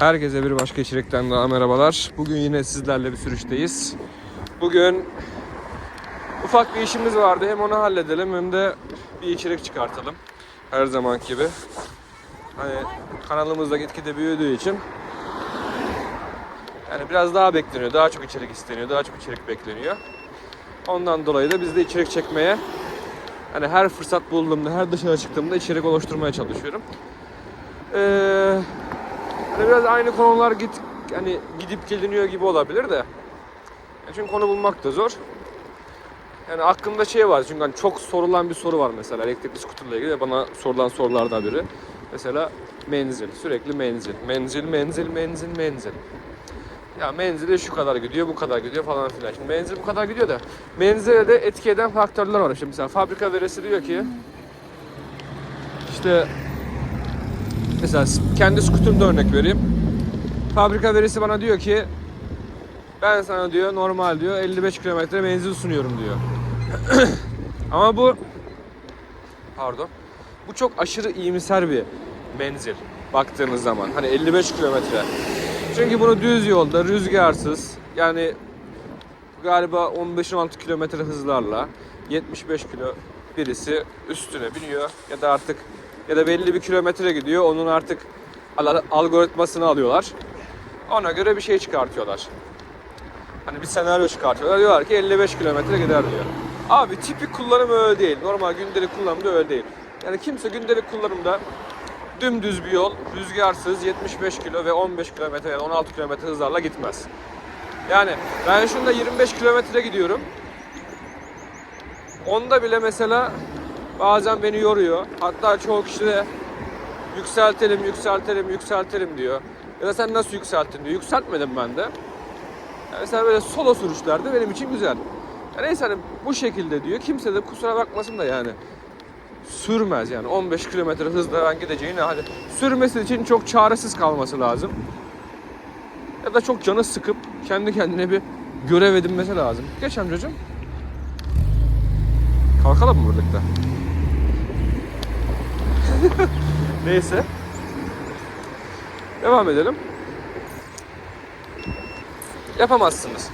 Herkese bir başka içerikten daha merhabalar. Bugün yine sizlerle bir sürüşteyiz. Bugün ufak bir işimiz vardı. Hem onu halledelim hem de bir içerik çıkartalım. Her zamanki gibi. Hani kanalımız da gitgide büyüdüğü için yani biraz daha bekleniyor. Daha çok içerik isteniyor. Daha çok içerik bekleniyor. Ondan dolayı da biz de içerik çekmeye hani her fırsat bulduğumda, her dışarı çıktığımda içerik oluşturmaya çalışıyorum. Ee, hani biraz aynı konular git hani gidip geliniyor gibi olabilir de. Yani çünkü konu bulmak da zor. Yani aklımda şey var çünkü hani çok sorulan bir soru var mesela elektrikli skuterla ilgili bana sorulan sorulardan biri. Mesela menzil, sürekli menzil. Menzil, menzil, menzil, menzil. Ya menzili şu kadar gidiyor, bu kadar gidiyor falan filan. Şimdi menzil bu kadar gidiyor da menzile de etki eden faktörler var. Şimdi mesela fabrika verisi diyor ki işte mesela kendi skuturumda örnek vereyim. Fabrika verisi bana diyor ki ben sana diyor normal diyor 55 kilometre menzil sunuyorum diyor. Ama bu pardon. Bu çok aşırı iyimser bir menzil baktığınız zaman. Hani 55 kilometre. Çünkü bunu düz yolda rüzgarsız yani galiba 15-16 kilometre hızlarla 75 kilo birisi üstüne biniyor ya da artık ya da belli bir kilometre gidiyor onun artık al- algoritmasını alıyorlar. Ona göre bir şey çıkartıyorlar. Hani bir senaryo çıkartıyorlar. Diyorlar ki 55 kilometre gider diyor. Abi tipik kullanım öyle değil. Normal gündelik kullanımda öyle değil. Yani kimse gündelik kullanımda dümdüz bir yol, rüzgarsız 75 kilo ve 15 kilometre yani 16 kilometre hızlarla gitmez. Yani ben şunda 25 kilometre gidiyorum. Onda bile mesela bazen beni yoruyor. Hatta çoğu kişi de yükseltelim, yükseltelim, yükseltelim diyor. Ya da sen nasıl yükselttin diyor. Yükseltmedim ben de. Yani mesela böyle solo sürüşlerde benim için güzel. Ya neyse hani bu şekilde diyor. Kimse de kusura bakmasın da yani sürmez yani 15 kilometre hızla ben gideceğine hani sürmesi için çok çaresiz kalması lazım. Ya da çok canı sıkıp kendi kendine bir görev edinmesi lazım. Geç amcacığım. Kalkalım mı birlikte? Neyse. Devam edelim. Yapamazsınız.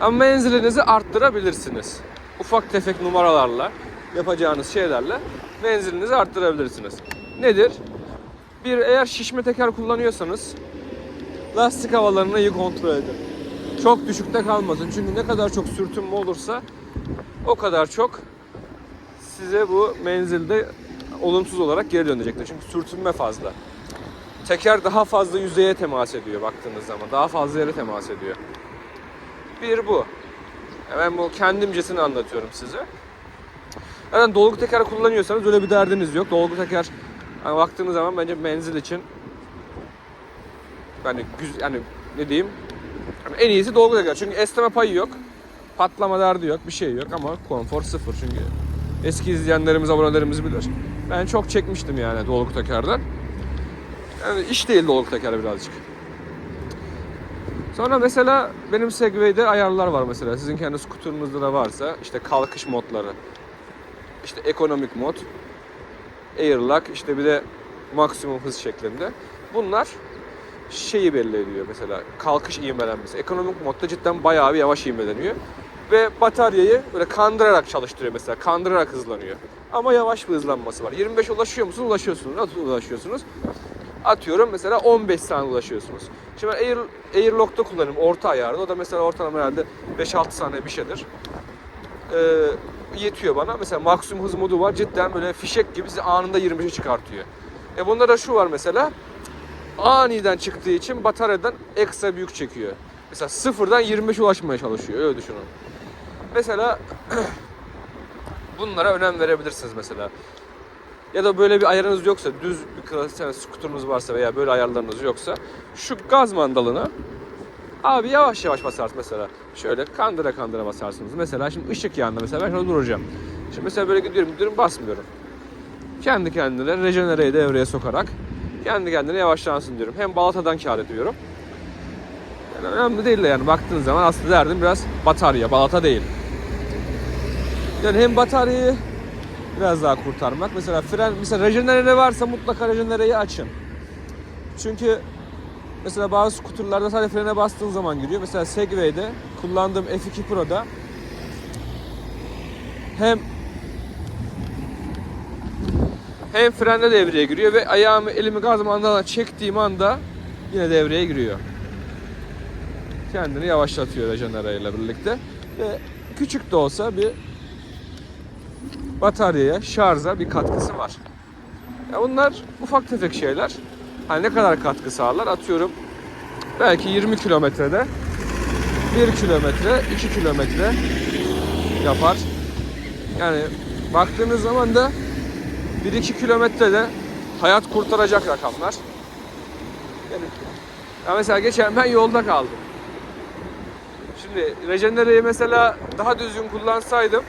Ama menzilinizi arttırabilirsiniz. Ufak tefek numaralarla, yapacağınız şeylerle menzilinizi arttırabilirsiniz. Nedir? Bir eğer şişme teker kullanıyorsanız lastik havalarını iyi kontrol edin. Çok düşükte kalmasın. Çünkü ne kadar çok sürtünme olursa o kadar çok size bu menzilde olumsuz olarak geri dönecektir. Çünkü sürtünme fazla. Teker daha fazla yüzeye temas ediyor baktığınız zaman. Daha fazla yere temas ediyor. Bir bu. Ya Ben bu kendimcesini anlatıyorum size. Yani dolgu teker kullanıyorsanız öyle bir derdiniz yok. Dolgu teker hani baktığınız zaman bence menzil için yani güz yani ne diyeyim yani en iyisi dolgu teker. Çünkü esneme payı yok. Patlama derdi yok. Bir şey yok ama konfor sıfır çünkü. Eski izleyenlerimiz, abonelerimiz bilir. Ben çok çekmiştim yani dolgu tekerden. Yani iş değil dolgu teker birazcık. Sonra mesela benim Segway'de ayarlar var mesela. Sizin kendi skuterınızda da varsa işte kalkış modları. işte ekonomik mod, airlock, işte bir de maksimum hız şeklinde. Bunlar şeyi belli ediyor mesela kalkış ivmelenmesi. Ekonomik modda cidden bayağı bir yavaş ivmeleniyor. Ve bataryayı böyle kandırarak çalıştırıyor mesela. Kandırarak hızlanıyor. Ama yavaş bir hızlanması var. 25 ulaşıyor musunuz? Ulaşıyorsunuz. Nasıl ulaşıyorsunuz? Atıyorum mesela 15 saniye ulaşıyorsunuz. Şimdi ben Air, Airlock'ta kullanıyorum orta ayarda. O da mesela ortalama herhalde 5-6 saniye bir şeydir. Ee, yetiyor bana. Mesela maksimum hız modu var. Cidden böyle fişek gibi sizi anında 25'e çıkartıyor. E bunda da şu var mesela. Aniden çıktığı için bataryadan ekstra büyük çekiyor. Mesela sıfırdan 25 ulaşmaya çalışıyor. Öyle düşünün. Mesela bunlara önem verebilirsiniz mesela. Ya da böyle bir ayarınız yoksa, düz bir klasik yani skuterunuz varsa veya böyle ayarlarınız yoksa şu gaz mandalına abi yavaş yavaş basarsınız mesela. Şöyle kandıra kandıra basarsınız. Mesela şimdi ışık yanında mesela ben şurada duracağım. Şimdi mesela böyle gidiyorum gidiyorum basmıyorum. Kendi kendine rejenereyi devreye sokarak kendi kendine yavaşlansın diyorum. Hem balatadan kar ediyorum. Yani önemli değil de yani baktığınız zaman aslında derdim biraz batarya, balata değil. Yani hem bataryayı biraz daha kurtarmak. Mesela fren, mesela rejenere varsa mutlaka rejenereyi açın. Çünkü Mesela bazı skuterlarda sadece frene bastığın zaman giriyor. Mesela Segway'de kullandığım F2 Pro'da hem hem frende devreye giriyor ve ayağımı elimi gaz mandalına çektiğim anda yine devreye giriyor. Kendini yavaşlatıyor rejenere ile birlikte ve küçük de olsa bir bataryaya, şarja bir katkısı var. Ya bunlar ufak tefek şeyler. Hani ne kadar katkı sağlar? Atıyorum belki 20 kilometrede 1 kilometre, 2 kilometre yapar. Yani baktığınız zaman da 1-2 kilometrede hayat kurtaracak rakamlar. Ya mesela geçen ben yolda kaldım. Şimdi rejenereyi mesela daha düzgün kullansaydım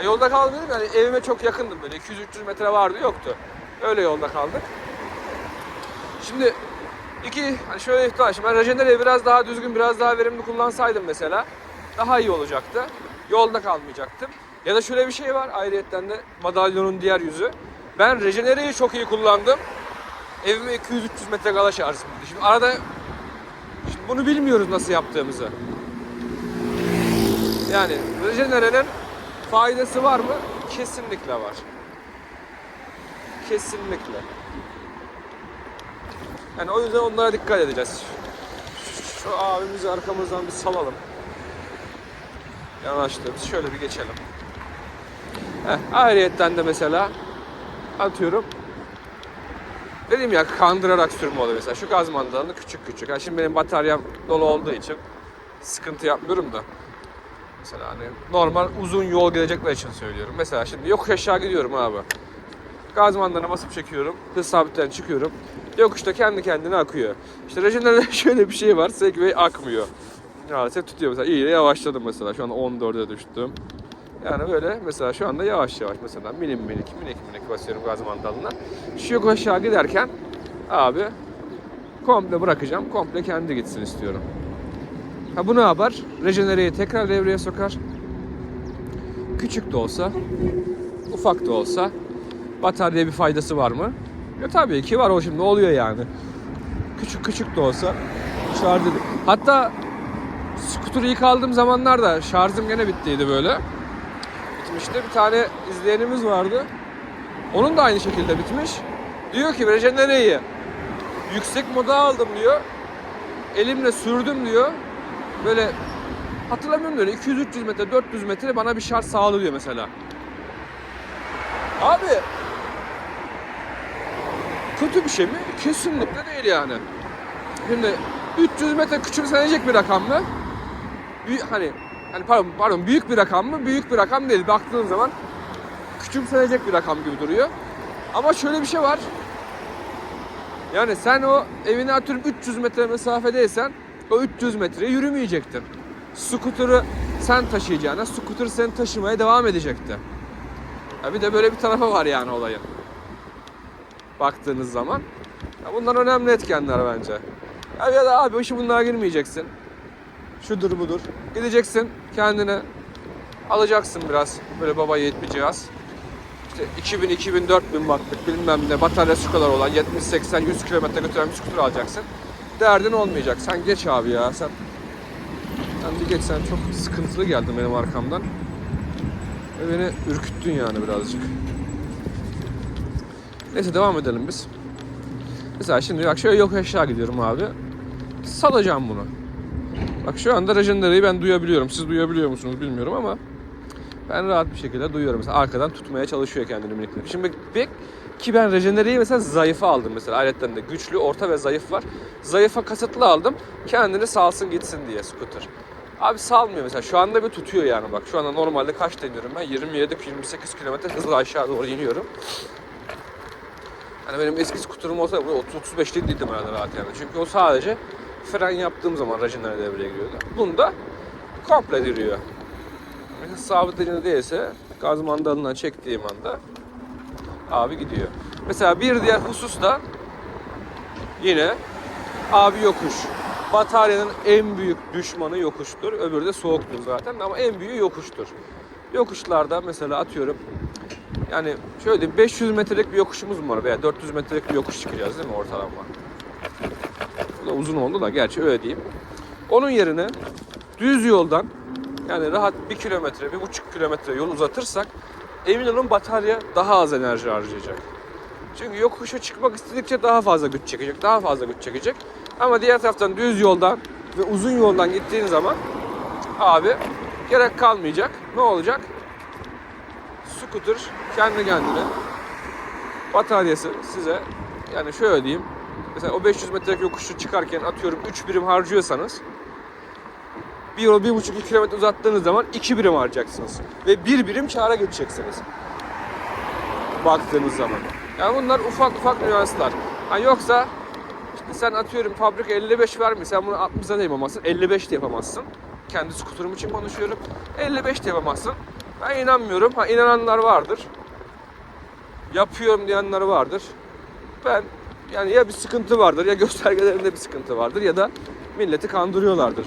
e, yolda kaldım dedim yani evime çok yakındım böyle 200-300 metre vardı yoktu. Öyle yolda kaldık. Şimdi iki hani şöyle ihtiyaç. Ben rejenereyi biraz daha düzgün, biraz daha verimli kullansaydım mesela daha iyi olacaktı. Yolda kalmayacaktım. Ya da şöyle bir şey var ayrıyetten de madalyonun diğer yüzü. Ben rejenereyi çok iyi kullandım. Evime 200-300 metre kala şarjım gitti. Şimdi arada şimdi bunu bilmiyoruz nasıl yaptığımızı. Yani rejenerenin faydası var mı? Kesinlikle var. Kesinlikle. Yani o yüzden onlara dikkat edeceğiz. Şu abimizi arkamızdan bir salalım. Yanaştı. Biz şöyle bir geçelim. Heh, ayrıyetten de mesela atıyorum Dedim ya kandırarak sürme oluyor mesela. Şu gaz mandalını küçük küçük. Yani şimdi benim bataryam dolu olduğu için sıkıntı yapmıyorum da. Mesela hani normal uzun yol gidecekler için söylüyorum. Mesela şimdi yokuş aşağı gidiyorum abi. Gaz mandalına basıp çekiyorum. Hız sabitten çıkıyorum. Yokuşta kendi kendine akıyor. İşte rejenerede şöyle bir şey var. Segway akmıyor. Maalesef tutuyor mesela. İyi de yavaşladım mesela. Şu anda 14'e düştüm. Yani böyle mesela şu anda yavaş yavaş mesela minik minik minik minik basıyorum gaz mandalına. Şu yokuş aşağı giderken abi komple bırakacağım. Komple kendi gitsin istiyorum. Ha bu ne yapar? Rejenereyi tekrar devreye sokar. Küçük de olsa, ufak da olsa bataryaya bir faydası var mı? Ya tabii ki var o şimdi oluyor yani. Küçük küçük de olsa şarj edip. Hatta skuturu ilk aldığım zamanlarda şarjım gene bittiydi böyle. Bitmişti. Bir tane izleyenimiz vardı. Onun da aynı şekilde bitmiş. Diyor ki rejenereyi yüksek moda aldım diyor. Elimle sürdüm diyor. Böyle hatırlamıyorum böyle 200-300 metre 400 metre bana bir şarj sağlıyor mesela. Abi kötü bir şey mi? Kesinlikle değil yani. Şimdi 300 metre küçümsenecek bir rakam mı? Büyük, hani hani pardon, pardon büyük bir rakam mı? Büyük bir rakam değil. Baktığın zaman küçümsenecek bir rakam gibi duruyor. Ama şöyle bir şey var. Yani sen o evine atıyorum 300 metre mesafedeysen o 300 metreye yürümeyecektin. Skuter'ı sen taşıyacağına skuter seni taşımaya devam edecekti. Ya bir de böyle bir tarafı var yani olayın. Baktığınız zaman. Ya bunlar önemli etkenler bence. Ya, ya da abi işi bunlara girmeyeceksin. Şudur budur. Gideceksin kendine alacaksın biraz böyle baba yiğit bir cihaz. İşte 2000, 2000, 4000 wattlık bilmem ne bataryası kadar olan 70, 80, 100 kilometre götüren bir skuter alacaksın. Derdin olmayacak. Sen geç abi ya. Sen sen bir geç sen çok sıkıntılı geldin benim arkamdan. Ve beni ürküttün yani birazcık. Neyse devam edelim biz. Mesela şimdi bak şöyle yok aşağı gidiyorum abi. Salacağım bunu. Bak şu anda rejenereyi ben duyabiliyorum. Siz duyabiliyor musunuz bilmiyorum ama ben rahat bir şekilde duyuyorum. Mesela arkadan tutmaya çalışıyor kendini minik minik. Şimdi bir ki ben rejenereyi mesela zayıfa aldım mesela aletten de güçlü, orta ve zayıf var. Zayıfa kasıtlı aldım. Kendini salsın gitsin diye scooter. Abi salmıyor mesela. Şu anda bir tutuyor yani bak. Şu anda normalde kaç deniyorum ben? 27 28 kilometre hızla aşağı doğru iniyorum. Hani benim eski skuterum olsa 30-35 değildim herhalde rahat yani. Çünkü o sadece fren yaptığım zaman rejenere devreye giriyordu. Bunda komple giriyor. Mesela sabitleyicinde değilse gaz mandalından çektiğim anda abi gidiyor. Mesela bir diğer husus da yine abi yokuş. Bataryanın en büyük düşmanı yokuştur. Öbürü de soğuktur zaten ama en büyüğü yokuştur. Yokuşlarda mesela atıyorum yani şöyle 500 metrelik bir yokuşumuz mu var veya 400 metrelik bir yokuş çıkacağız değil mi ortalama? Bu da uzun oldu da gerçi öyle diyeyim. Onun yerine düz yoldan yani rahat bir kilometre, bir buçuk kilometre yol uzatırsak emin olun batarya daha az enerji harcayacak. Çünkü yokuşa çıkmak istedikçe daha fazla güç çekecek, daha fazla güç çekecek. Ama diğer taraftan düz yoldan ve uzun yoldan gittiğin zaman abi gerek kalmayacak. Ne olacak? Scooter kendi kendine bataryası size yani şöyle diyeyim. Mesela o 500 metrelik yokuşu çıkarken atıyorum 3 birim harcıyorsanız bir yolu 1,5-2 kilometre uzattığınız zaman 2 birim harcayacaksınız. Ve 1 birim kâra geçeceksiniz. Baktığınız zaman. Yani bunlar ufak ufak nüanslar. Ha yoksa işte sen atıyorum fabrika 55 vermiş sen bunu 60'a da yapamazsın. 55 de yapamazsın. Kendi skuterum için konuşuyorum. 55 de yapamazsın. Ben inanmıyorum. Ha inananlar vardır. Yapıyorum diyenler vardır. Ben yani ya bir sıkıntı vardır ya göstergelerinde bir sıkıntı vardır ya da milleti kandırıyorlardır.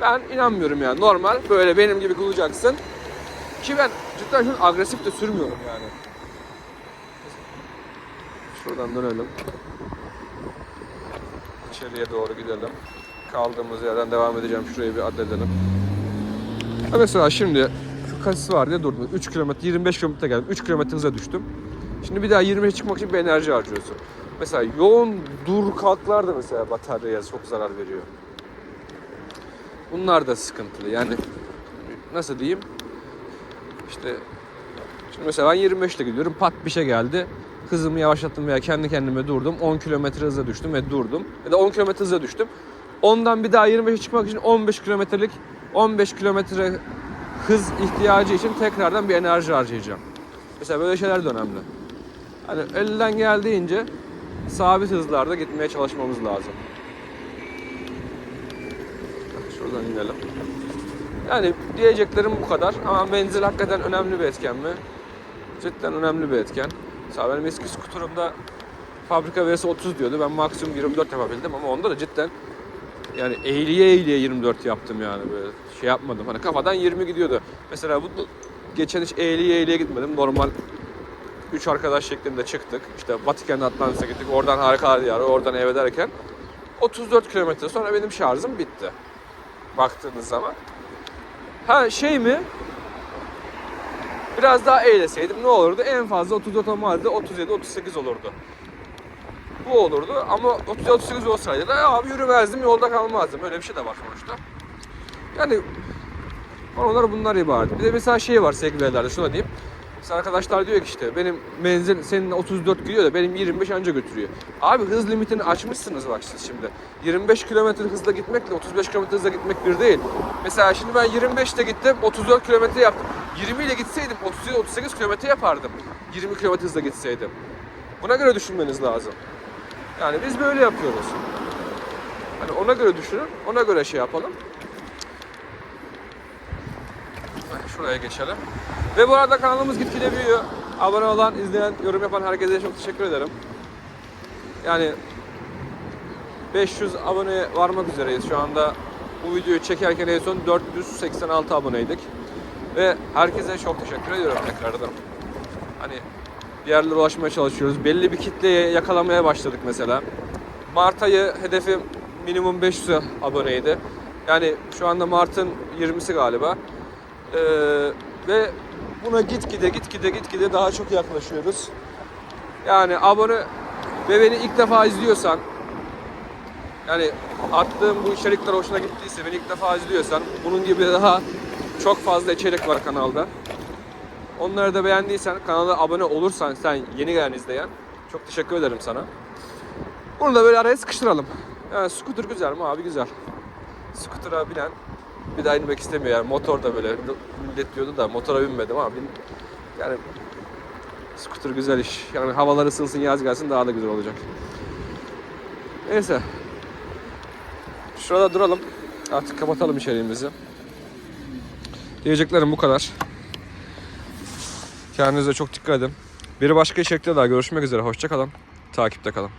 Ben inanmıyorum yani. Normal böyle benim gibi kullanacaksın. Ki ben cidden şu agresif de sürmüyorum yani. Şuradan dönelim. İçeriye doğru gidelim. Kaldığımız yerden devam edeceğim. Şurayı bir addedelim. Ha mesela şimdi şu kasis var diye durdum. 3 kilometre, 25 kilometre geldim. 3 kilometre hıza düştüm. Şimdi bir daha 25'e çıkmak için bir enerji harcıyorsun. Mesela yoğun dur kalklar da mesela bataryaya çok zarar veriyor. Bunlar da sıkıntılı. Yani nasıl diyeyim? İşte şimdi mesela ben 25'te gidiyorum. Pat bir şey geldi. Hızımı yavaşlattım veya kendi kendime durdum. 10 kilometre hıza düştüm ve durdum. Ya da 10 kilometre hıza düştüm. Ondan bir daha 25'e çıkmak için 15 kilometrelik 15 kilometre hız ihtiyacı için tekrardan bir enerji harcayacağım. Mesela böyle şeyler de önemli. Hani elden geldiğince sabit hızlarda gitmeye çalışmamız lazım. Şuradan inelim. Yani diyeceklerim bu kadar ama menzil hakikaten önemli bir etken mi? Cidden önemli bir etken. Mesela benim eski skuturumda fabrika verisi 30 diyordu. Ben maksimum 24 yapabildim ama onda da cidden yani eğliye eğliye 24 yaptım yani böyle şey yapmadım. Hani kafadan 20 gidiyordu. Mesela bu geçen hiç eğliye eğliye gitmedim. Normal 3 arkadaş şeklinde çıktık. İşte Vatikan'da Atlantis'e gittik. Oradan Harikalar Diyarı, oradan eve derken 34 kilometre sonra benim şarjım bitti. Baktığınız zaman. Ha şey mi? Biraz daha eğleseydim ne olurdu? En fazla 34 olmazdı. 37, 38 olurdu. Bu olurdu ama 37, 38 olsaydı da abi yürümezdim, yolda kalmazdım. Öyle bir şey de var sonuçta. Yani onlar bunlar ibaret. Bir de mesela şey var sevgililerde şuna diyeyim. Mesela arkadaşlar diyor ki işte benim menzil senin 34 gidiyor da benim 25 anca götürüyor. Abi hız limitini açmışsınız bak siz şimdi. 25 km hızla gitmekle 35 km hızla gitmek bir değil. Mesela şimdi ben 25'te gittim 34 km yaptım. 20 ile gitseydim 37-38 km yapardım. 20 km hızla gitseydim. Buna göre düşünmeniz lazım. Yani biz böyle yapıyoruz. Hani ona göre düşünün, ona göre şey yapalım. Şuraya geçelim. Ve bu arada kanalımız gitgide büyüyor. Abone olan, izleyen, yorum yapan herkese çok teşekkür ederim. Yani 500 abone varmak üzereyiz. Şu anda bu videoyu çekerken en son 486 aboneydik. Ve herkese çok teşekkür ediyorum tekrardan. Hani bir ulaşmaya çalışıyoruz. Belli bir kitleye yakalamaya başladık mesela. Mart ayı hedefim minimum 500 aboneydi. Yani şu anda Mart'ın 20'si galiba. Ee, ve buna gitgide gitgide gitgide daha çok yaklaşıyoruz. Yani abone ve beni ilk defa izliyorsan yani attığım bu içerikler hoşuna gittiyse beni ilk defa izliyorsan bunun gibi daha çok fazla içerik var kanalda. Onları da beğendiysen kanala abone olursan sen yeni gelen izleyen çok teşekkür ederim sana. Bunu da böyle araya sıkıştıralım. Yani scooter güzel mi abi güzel. Scooter'a binen bir daha inmek istemiyor yani motor da böyle millet diyordu da motora binmedim ama bin, yani scooter güzel iş. Yani havalar ısınsın yaz gelsin daha da güzel olacak. Neyse. Şurada duralım. Artık kapatalım içeriğimizi. Diyeceklerim bu kadar. Kendinize çok dikkat edin. Bir başka içerikte daha görüşmek üzere. Hoşçakalın. Takipte kalın.